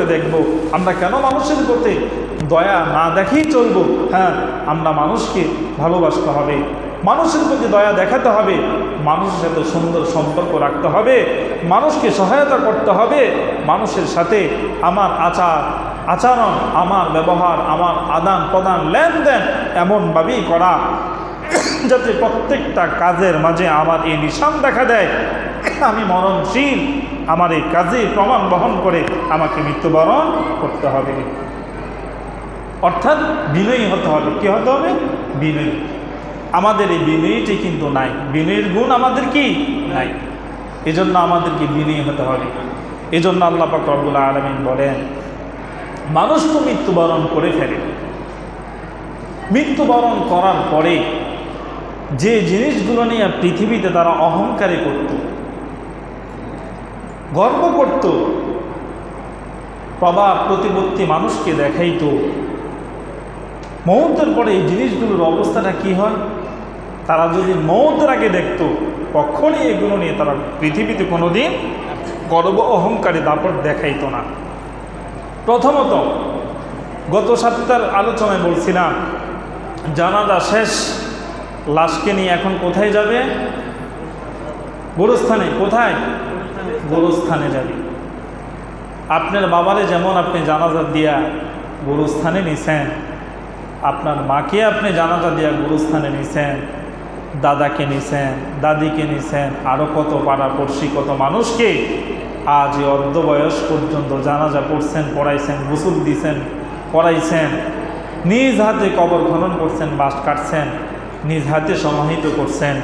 করে দেখব। আমরা কেন মানুষের প্রতি দয়া না দেখেই চলবো? হ্যাঁ আমরা মানুষকে ভালোবাসতে হবে। মানুষের প্রতি দয়া দেখাতে হবে। মানুষের সাথে সুন্দর সম্পর্ক রাখতে হবে। মানুষকে সহায়তা করতে হবে। মানুষের সাথে আমার আচার, আচরণ, আমার ব্যবহার, আমার আদান প্রদান, লেনদেন এমনভাবেই করা, যাতে প্রত্যেকটা কাজের মাঝে আমার এই নিশান দেখা দেয়। আমি মরণশীল। আমার এই কাজে প্রমাণ বহন করে আমাকে মৃত্যুবরণ করতে হবে। অর্থাৎ বিনয়ী হতে হবে। কি হতে হবে? বিনয়ী। আমাদের এই বিনয়ীটি কিন্তু নাই। বিনয়ীর গুণ আমাদের কি? নাই। এজন্য আমাদেরকে বিনয়ী হতে হবে। এজন্য আল্লাহ পাক রব্বুল আলমিন বলেন, মানুষ তো মৃত্যুবরণ করে ফেলে। মৃত্যুবরণ করার পরে যে জিনিসগুলো নিয়ে পৃথিবীতে তারা অহংকারে করত গর্ব করত প্রভাব প্রতিপত্তি মানুষকে দেখাইত। মৌতের পরে এই জিনিসগুলোর অবস্থাটা কি হয়? তারা যদি মৌতের আগে দেখতো, কখনই এগুলো নিয়ে তারা পৃথিবীতে কোনো দিন গর্ব অহংকারী দাপট দেখাইতো না। প্রথমত, গত সপ্তাহের আলোচনায় বলছিলাম, জানাজা শেষ, লাশকে নিয়ে এখন কোথায় যাবে? গোরস্থানে, কোথায়? গোরস্থানে যাবি। আপনার বাবারে যেমন আপনি জানাজা দিয়া গোরস্থানে নিছেন, আপনার মাকে আপনি জানাজা দিয়া গোরস্থানে নিছেন, দাদাকে নিছেন, দাদিকে নিছেন আরও কত পাড়া পড়শি, কত মানুষকে আজ অর্ধ বয়স পর্যন্ত জানাজা পড়ছেন, পড়াইছেন, গোসল দিছেন, পড়াইছেন, নিজ হাতে কবর খনন করছেন বাস কাটছেন, নিজ হাতে সমাহিত করছেন।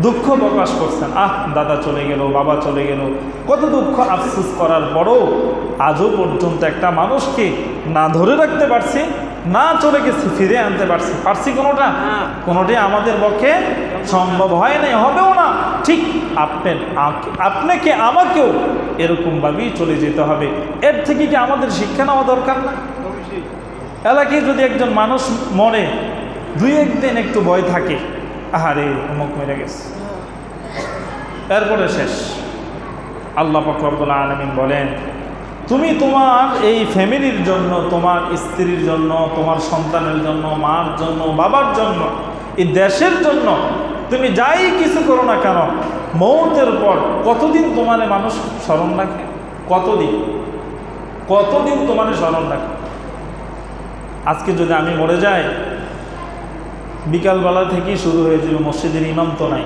দুঃখ প্রকাশ করছেন। আহ দাদা চলে গেল বাবা চলে গেল। কত দুঃখ আফসোস করার পরও আজও পর্যন্ত একটা মানুষকে না ধরে রাখতে পারছি না চলে গেছি ফিরে আনতে পারছি। পারছি কোনোটা? কোনোটাই আমাদের পক্ষে সম্ভব হয় নাই হবেও না। ঠিক আপনার আপনাকে আমাকেও এরকমভাবেই চলে যেতে হবে। এর থেকে কি আমাদের শিক্ষা নেওয়া দরকার না? এলাকায় যদি একজন মানুষ মরে দুই একদিন একটু ভয় থাকে আহারে, অমুক মেরে গেছে। এরপরে শেষ। আল্লাহ ফকরবুল্লা আলমিন বলেন, তুমি তোমার এই ফ্যামিলির জন্য, তোমার স্ত্রীর জন্য, তোমার সন্তানের জন্য, মার জন্য, বাবার জন্য, এই দেশের জন্য তুমি যাই কিছু করো না কেন, মৌতের পর কতদিন তোমার মানুষ স্মরণ রাখে? কতদিন? কতদিন তোমার স্মরণ রাখে? আজকে যদি আমি মরে যাই বিকালবেলা থেকেই শুরু হয়েছিল মসজিদের ইমাম তো নাই।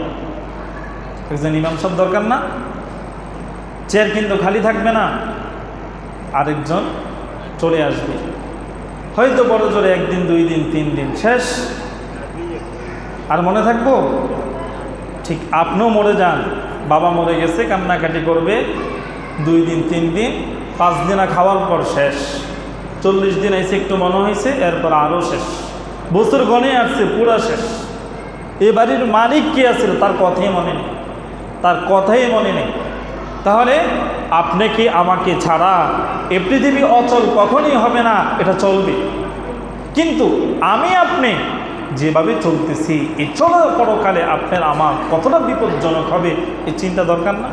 একজন ইমাম সব দরকার না? চেয়ার কিন্তু খালি থাকবে না। আরেকজন চলে আসবে। হয়তো বড় জোরে একদিন, দুই দিন, তিন দিন, শেষ। আর মনে থাকব? ঠিক, আপনিও মরে যান। বাবা মরে গেছে, কান্নাকাটি করবে। দুই দিন, তিন দিন, পাঁচ দিনা খাওয়ার পর শেষ। চল্লিশ দিন এসে একটু মনে হয়েছে, এরপর আরও শেষ। বছর গনে আসছে, পুরা শেষ। এ বাড়ির মালিক কে আছিল? তার কথাই মনে নেই। তার কথাই মনে নেই। তাহলে আপনি কি আমাকে ছাড়া এ পৃথিবী অচল কখনই হবে না? এটা চলবে। কিন্তু আমি আপনি যেভাবে চলতেছি এই চলার পরকালে আপনার আমার কতটা বিপজ্জনক হবে এই চিন্তা দরকার না।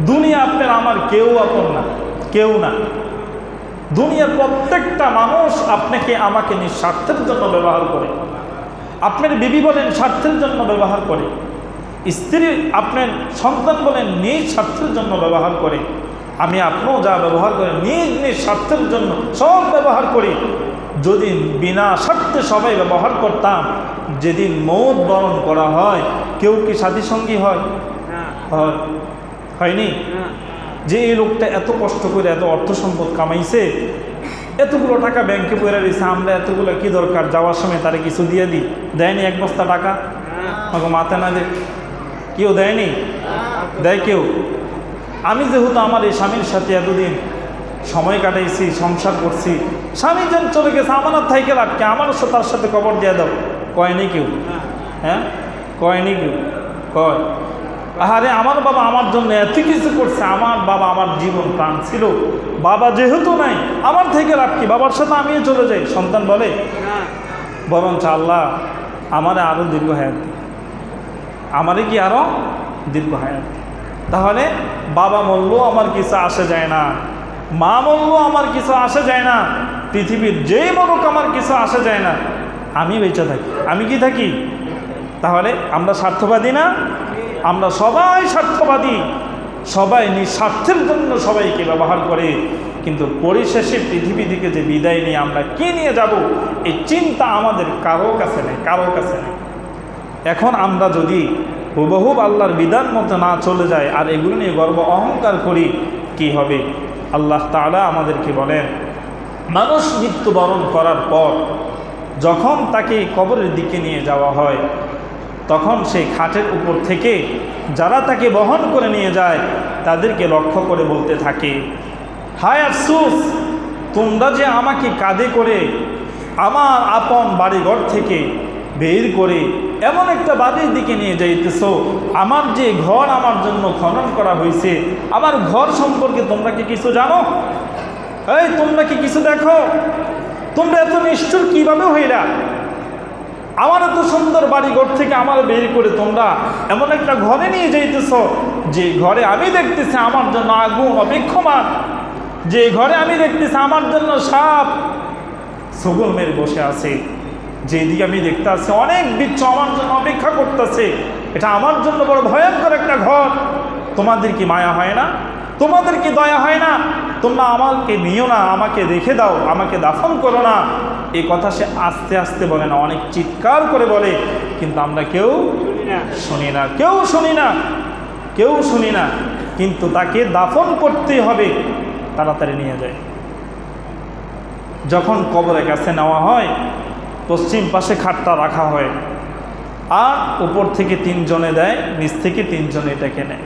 দুনিয়া আপনার আমার কেউ আপন না, কেউ না। দুনিয়ার প্রত্যেকটা মানুষ আপনাকে আমাকে নিঃস্বার্থের জন্য ব্যবহার করে। আপনার বিবি বলেন স্বার্থের জন্য ব্যবহার করে। স্ত্রী আপনার সন্তান বলেন নিজ স্বার্থের জন্য ব্যবহার করে। আমি আপনিও যা ব্যবহার করি নিজ নিজ স্বার্থের জন্য সব ব্যবহার করি। যদি বিনা স্বার্থে সবাই ব্যবহার করতাম যেদিন মৌত বরণ করা হয় কেউ কি সাথী সঙ্গী হয় হয়। হয়নি? যে এই লোকটা এত কষ্ট করে এত অর্থ সম্পদ কামাইছে, এতগুলো টাকা ব্যাংকে পড়ে রয়েছে আমরা এতগুলো কি দরকার? যাওয়ার সময় তারে কিছু দিয়ে দিই। দেয়নি এক বস্তা টাকা? আমাকে মাথা না দে কেউ দেয়নি? দেয় কেউ? আমি যেহেতু আমার এই স্বামীর সাথে এতদিন সময় কাটাইছি, সংসার করছি, স্বামী যেন চলে গেছে আমার আর থাইকে আমারও সে তার সাথে কবর দিয়ে দাও। কয়নি কেউ? হ্যাঁ? কয়নি কেউ? কয়। আহারে, আমার বাবা আমার জন্য এত কিছু করছে, আমার বাবা আমার জীবন প্রাণ ছিল। বাবা যেহেতু নাই, আমার থেকে লাভ কি? বাবার সাথে আমিও চলে যাই। সন্তান বলে, বরঞ্চ আল্লাহ আমারে আরও দীর্ঘ হায়াত। আমারে কি আরও দীর্ঘ হায়াত তাহলে বাবা মরলেও আমার কিছু আসে যায় না, মা বলল আমার কিছু আসে যায় না, পৃথিবীর যেই বলুক আমার কিছু আসে যায় না, আমি বেঁচে থাকি। আমি কি থাকি? তাহলে আমরা স্বার্থবাদী না? আমরা সবাই স্বার্থবাদী, সবাই নিঃস্বার্থের জন্য সবাইকে ব্যবহার করে, কিন্তু পরিশেষে পৃথিবী থেকে যে বিদায় নিয়ে আমরা কি নিয়ে যাব, এই চিন্তা আমাদের কারও কাছে নেই, কারও কাছে নেই। এখন আমরা যদি হুবহু আল্লাহর বিধান মতো না চলে যায় আর এগুলো নিয়ে গর্ব অহংকার করি, কি হবে? আল্লাহ তাআলা আমাদেরকে বলেন, মানুষ মৃত্যুবরণ করার পর যখন তাকে কবরের দিকে নিয়ে যাওয়া হয় তখন সেই খাটের উপর থেকে যারা তাকে বহন করে নিয়ে যায়, তাদেরকে লক্ষ্য করে বলতে থাকে, হায় আফসুস, তোমরা যে আমাকে কাঁধে করে আমার আপন বাড়িঘর থেকে বের করে এমন একটা বাড়ির দিকে নিয়ে যাইতেছ, আমার যে ঘর আমার জন্য খনন করা হয়েছে আমার ঘর সম্পর্কে তোমরা কি কিছু জানো? এই, তোমরা কি কিছু দেখো? তোমরা এত নিষ্ঠুর কীভাবে হইলা? আমার এত সুন্দর বাড়িঘর থেকে আমার বের করে তোমরা এমন একটা ঘরে নিয়ে যাইতেছ, যে ঘরে আমি দেখতেছি আমার জন্য আগুন অপেক্ষমান। যে ঘরে আমি দেখতেছি আমার জন্য সাপ সগুল মেরে বসে আছে। যেদিকে আমি দেখতে আসছি অনেক বিচ্ছ আমার জন্য অপেক্ষা করতেছে। এটা আমার জন্য বড় ভয়ঙ্কর একটা ঘর। তোমাদের কি মায়া হয় না? তোমাদের কি দয়া হয় না? তোমরা আমাকে নিও না, আমাকে রেখে দাও, আমাকে দাফন করো না। এই কথা সে আস্তে আস্তে বলে না, অনেক চিৎকার করে বলে, কিন্তু আমরা কেউ শুনি না, কেউ শুনি না, কেউ শুনি না, কিন্তু তাকে দাফন করতেই হবে, তাড়াতাড়ি নিয়ে যায়। যখন কবরের কাছে নেওয়া হয়, পশ্চিম পাশে খাটটা রাখা হয়, আর উপর থেকে তিনজনে দেয়, নিচ থেকে তিনজনে এটাকে নেয়।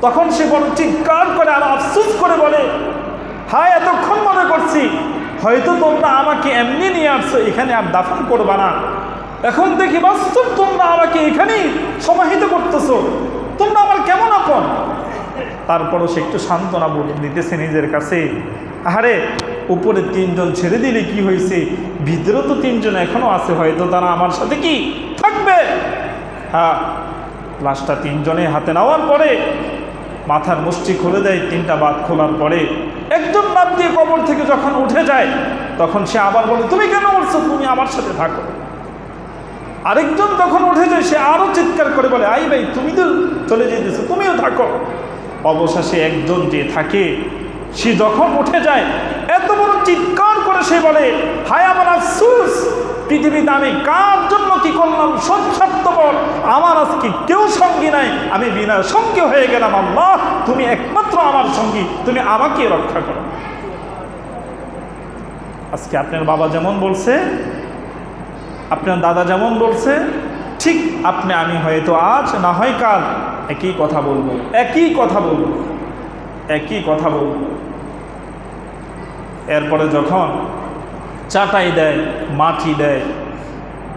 তখন সে বড় চিৎকার করে আর আফসুস করে বলে, হায়, এতক্ষণ মনে করছি হয়তো তোমরা আমাকে এমনি নিয়ে আসছো, এখানে আর দাফন করবা না। এখন দেখি বাস্তব তোমরা আমাকে এখানেই সমাহিত করতেছো। তোমরা আমার কেমন আপন? তারপরও সে একটু সান্ত্বনা দিতেছে নিজের কাছে। আরে উপরে তিনজন ছেড়ে দিলে কি হয়েছে? ভিতরেও তো তিনজন এখনও আছে, হয়তো তারা আমার সাথে কি থাকবে? হ্যাঁ লাশটা তিনজনে হাতে নেওয়ার পরে মাথার মুষ্টি খুলে দেয়, তিনটা বাদ খোলার পরে। একজন বাদ দিয়ে কবর থেকে যখন উঠে যায়, তখন সে আবার বলে, তুমি কেন উঠছো? তুমি আমার সাথে থাকো। আরেকজন তখন উঠে যায়, সে আরও চিৎকার করে বলে, আই ভাই, তুমি তো চলে যেতেছো, তুমিও থাকো। অবশেষে একজন যে থাকে, সে যখন উঠে যায়, এত বড় চিৎকার করে সে বলে, হায় আমার আফসুস, পৃথিবীতে আমি কার জন্য কি করলাম? সৎসার্থপর আমার আজকে কেউ সঙ্গী নাই। আমি বিনা সঙ্গী হয়ে গেলাম, আল্লাহ। তুমি একমাত্র আমার সঙ্গী। তুমি আমাকে রক্ষা করো। আজকে আপনার বাবা যেমন বলছে, আপনার দাদা যেমন বলছে, ঠিক আপনি, আমি হয়তো আজ, না হয় কাল, একই কথা বলব। একই কথা বলব। একই কথা বলব। এরপরে যখন চাটাই দেয়, মাটি দেয়,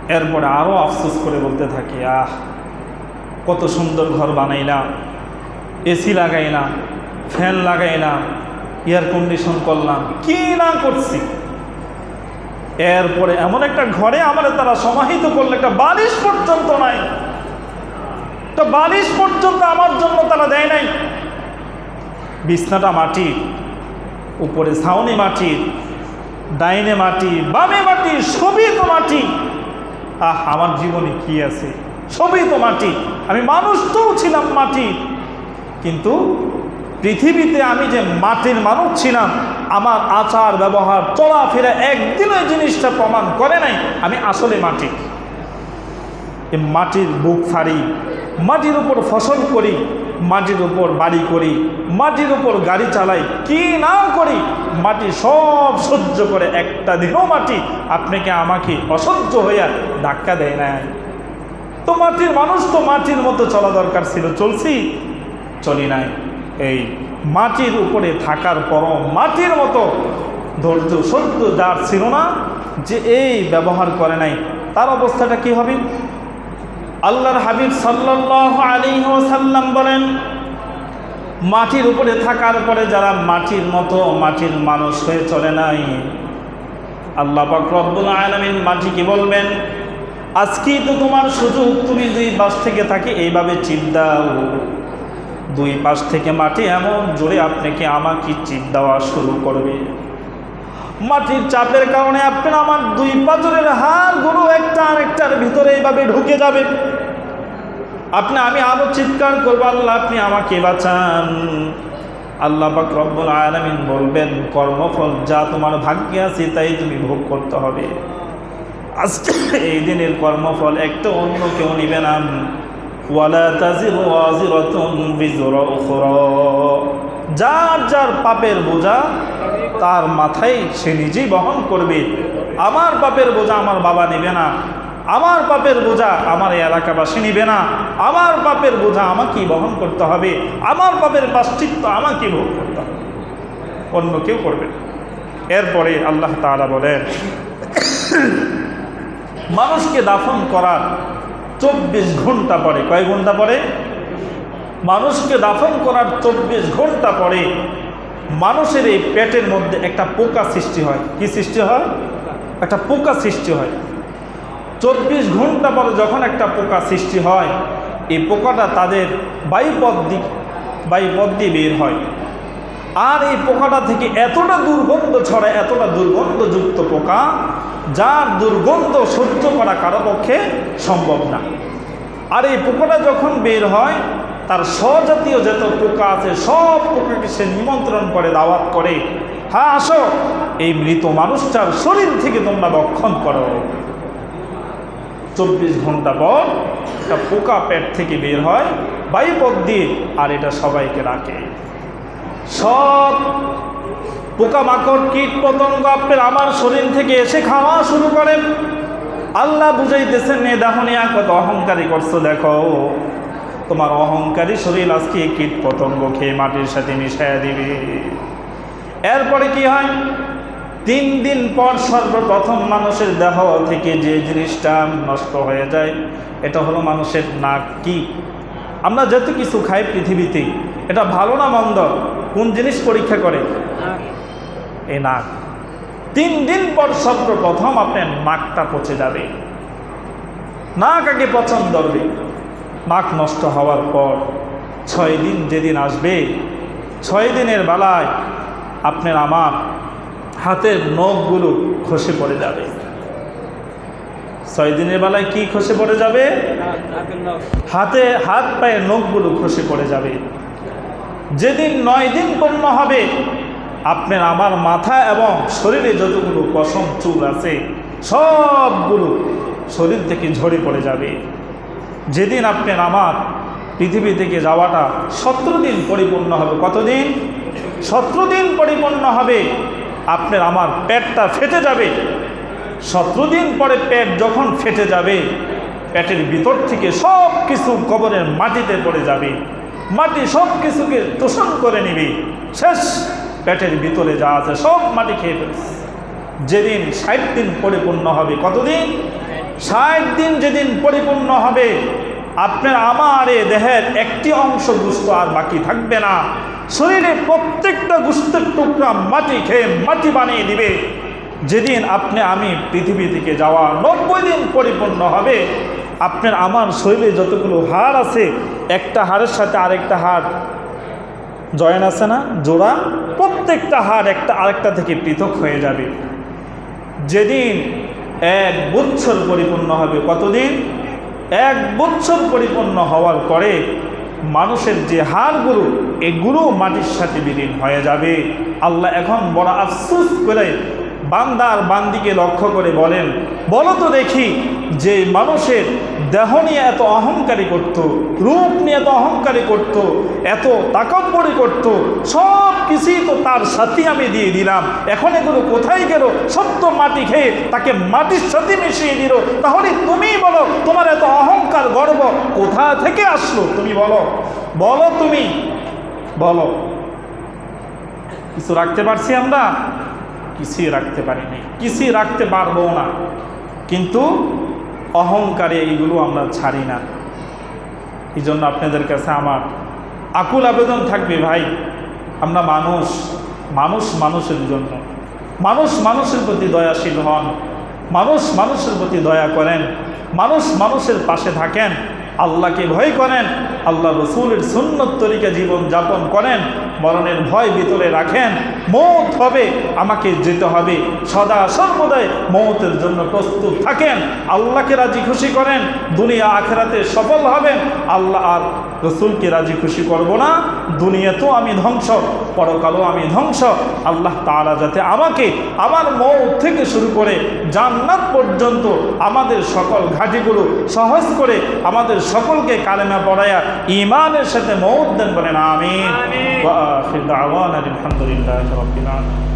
এরপরে আরও আফসোস করে বলতে থাকে, আহ, কত সুন্দর ঘর বানাইলাম, এসি লাগাইলাম, ফ্যান লাগাইলাম এয়ার কন্ডিশন করলাম, কি না করছি? এরপরে এমন একটা ঘরে আমার তারা সমাহিত করলে একটা বালিশ পর্যন্ত নাই। একটা বালিশ পর্যন্ত আমার জন্য তারা দেয় নাই। বিছনাটা মাটি উপরে ছাউনি মাটি, ডাইনে মাটি, বামে মাটি, সবই তো মাটি। আহ, আমার জীবনে কি আছে? সবই তো মাটি। আমি মানুষ তো ছিলাম মাটি। কিন্তু পৃথিবীতে আমি যে মাটির মানুষ ছিলাম, আমার আচার, ব্যবহার, চলাফেরা একদিন ওই জিনিসটা প্রমাণ করে নাই, আমি আসলে মাটি। মাটির বুক ফাড়ি, মাটির উপর ফসল করি মাটির উপর বাড়ি করি, মাটির উপর গাড়ি চালাই, কি না করি, মাটি সব সহ্য করে একটা দিনও মাটি আপনাকে আমাকে অসহ্য হইয়া ধাক্কা দেয় না তো মাটির মানুষ তো মাটির মতো চলা দরকার ছিল, চলছি, চলি নাই। এই মাটির উপরে থাকার পরও মাটির মতো ধৈর্য সহ্য যার ছিল না, যে এই ব্যবহার করে নাই, তার অবস্থাটা কি হবে? আল্লাহর হাবিব সাল্লাহ আলী সাল্লাম বলেন, মাটির উপরে থাকার পরে যারা মাটির মতো মাটির মানুষ হয়ে চলে নাই, আল্লাহ রব্বুল আলমিন মাটিকে বলবেন, আজকেই তো তোমার সুযোগ, তুমি যদি বাস থেকে থাকে এইভাবে চিন্তাও দুই পাশ থেকে মাটি এমন জোরে আপনাকে আমাকে চিপ দেওয়া শুরু করবে। মাটির চাপের কারণে আপনার আমার দুই পাঁচরের হাড়গুলো একটা আরেকটার ভিতরে এইভাবে ঢুকে যাবে। আপনি, আমি আরও চিৎকার করব, আল্লাহ আপনি আমাকে বাঁচান। আল্লাহ পাক রব্বুল আলামিন বলবেন, কর্মফল যা তোমার ভাগ্যে আছে তাই তুমি ভোগ করতে হবে। আজকে এই দিনের কর্মফল একটা অন্য কেউ নিবে না। ওয়ালা তাজিরু ওয়াজিরাতুন যার যার পাপের বোঝা, তার মাথায় সে নিজেই বহন করবে। আমার পাপের বোঝা আমার বাবা নেবে না। আমার পাপের বোঝা আমার এলাকাবাসী নিবে না। আমার পাপের বোঝা আমাকেই বহন করতে হবে। আমার পাপের পাশ্চিত্য আমাকেই ভোগ করতে হবে। অন্য কেউ করবে না। এরপরে আল্লাহ তাআলা বলেন, মানুষকে দাফন করার চব্বিশ ঘণ্টা পরে, কয় ঘণ্টা পরে? মানুষকে দাফন করার চব্বিশ ঘণ্টা পরে মানুষের এই পেটের মধ্যে একটা পোকা সৃষ্টি হয়। কি সৃষ্টি হয়? একটা পোকা সৃষ্টি হয়। চব্বিশ ঘণ্টা পরে যখন একটা পোকা সৃষ্টি হয়, এই পোকাটা তাদের বায়ুপথ দিক বায়ুপথ দিয়ে বের হয়। আর এই পোকাটা থেকে এতটা দুর্গন্ধ ছড়ায়, এতটা দুর্গন্ধযুক্ত পোকা, যার দুর্গন্ধ সহ্য করা কারও পক্ষে সম্ভব না। আর এই পোকাটা যখন বের হয় তার স্বজাতীয় যত পোকা আছে, সব পোকাকে সে নিমন্ত্রণ করে, দাওয়াত করে। হ্যাঁ আসো। এই মৃত মানুষটার শরীর থেকে তোমরা রক্ষণ করো। চব্বিশ ঘণ্টা পর একটা পোকা পেট থেকে বের হয় বায়ুপথ দিয়ে, আর এটা সবাইকে রাখে সব পোকামাকড় কীট পতঙ্গ আপনার আমার শরীর থেকে এসে খাওয়া শুরু করেন আল্লাহ বুঝাইতেছেন নে দাহনিয়া কত অহংকারী করছ, দেখো। তোমার অহংকারী শরীর আজকে কীট পতঙ্গ খেয়ে মাটির সাথে মিশাইয়া দিবে। এরপরে কি হয়? তিন দিন পর সর্বপ্রথম মানুষের দেহ থেকে যে জিনিসটা নষ্ট হয়ে যায়, এটা হলো মানুষের নাক কি? আমরা যত কিছু খাই পৃথিবীতে, এটা ভালো না মন্দ? কোন জিনিস পরীক্ষা করে? এই নাক। তিন দিন পর সর্বপ্রথম আপনার নাকটা পচে যাবে। নাক আগে পছন্দ ধরবে নাক নষ্ট হওয়ার পর ছয় দিন যেদিন আসবে, ছয় দিনের বেলায় আপনার আমার হাতের নখগুলো খসে পড়ে যাবে। ছয় দিনের বেলায় কি খসে পড়ে যাবে? হাতে, হাত পায়ে নখগুলো খসে পড়ে যাবে। যেদিন নয় দিন পূর্ণ হবে, আপনার আমার মাথা এবং শরীরে যতগুলো পশম চুল আছে, সবগুলো শরীর থেকে ঝরে পড়ে যাবে। যেদিন আপনার আমার পৃথিবী থেকে যাওয়াটা সতেরো দিন পরিপূর্ণ হবে। কতদিন? সতেরো দিন পরিপূর্ণ হবে। আপনার আমার পেটটা ফেটে যাবে। সতেরো দিন পরে পেট যখন ফেটে যাবে, পেটের ভিতর থেকে সব কিছু কবরের মাটিতে পড়ে যাবে। মাটি সব কিছুকে তোষণ করে নিবে। শেষ, পেটের ভিতরে যা আছে সব মাটি খেয়ে ফেলছে। যেদিন ষাট দিন পরিপূর্ণ হবে, কতদিন? ষাট দিন যেদিন পরিপূর্ণ হবে, আপনার আমার এ দেহের একটি অংশ গুস্ত আর বাকি থাকবে না। শরীরে প্রত্যেকটা গুস্তের টুকরা মাটি খেয়ে মাটি বানিয়ে দিবে। যেদিন আপনি, আমি পৃথিবী থেকে যাওয়া নব্বই দিন পরিপূর্ণ হবে, আপনার আমার শরীরে যতগুলো হাড় আছে, একটা হাড়ের সাথে আরেকটা হাড় জয়েন আছে না, জোড়া, প্রত্যেকটা হাড় একটা আরেকটা থেকে পৃথক হয়ে যাবে। যেদিন এক বৎসর পরিপূর্ণ হবে কতদিন? এক বৎসর পরিপূর্ণ হওয়ার পরে মানুষের যে হাড়গুলো, এগুলো মাটির সাথে বিলীন হয়ে যাবে। আল্লাহ এখন বড় আফসুস করে বান্দার বান্দিকে লক্ষ্য করে বলেন, বলো তো দেখি, যে মানুষের দেহ নিয়ে এত অহংকারী করত, রূপ নিয়ে এত অহংকারী করত, এত তাকব্বরি করত, সব কিছুই তো তার সাথে আমি দিয়ে দিলাম। এখন এগুলো কোথায় গেল? সত্য মাটি খেয়ে তাকে মাটির সাথে মিশিয়ে দিল। তাহলে তুমি বলো, তোমার এত অহংকার গর্ব কোথা থেকে আসলো? তুমি বলো। বলো তুমি। বলো। কিছু রাখতে পারছি আমরা? কিছুই রাখতে পারিনি। কিছুই রাখতে পারব না। কিন্তু অহংকারে এইগুলো আমরা ছাড়ি না। এই জন্য আপনাদের কাছে আমার আকুল আবেদন থাকবে, ভাই। আমরা মানুষ মানুষ মানুষের জন্য। মানুষ মানুষের প্রতি দয়াশীল হন। মানুষ মানুষের প্রতি দয়া করেন। মানুষ মানুষের পাশে থাকেন। আল্লাহকে ভয় করেন, আল্লাহ রসুলের সুন্নত তরিকা জীবন যাপন করেন, মরণের ভয় ভিতরে রাখেন, মৌত হবে, আমাকে যেতে হবে। সদা সর্বদাই মৌতের জন্য প্রস্তুত থাকেন, আল্লাহকে রাজি খুশি করেন, দুনিয়া আখেরাতে সফল হবেন। আল্লাহ আর রসুলকে রাজি খুশি করব না, দুনিয়াতেও আমি ধ্বংস। পরকালও আমি ধ্বংস। আল্লাহ তালা যাতে আমাকে আমার মৌ থেকে শুরু করে জান্নাত পর্যন্ত আমাদের সকল ঘাটিগুলো সহজ করে আমাদের সকলকে কালেমা পড়ায়া ইমানের সাথে মৌত দেন বলেন আমি আলহামদুলিল্লাহি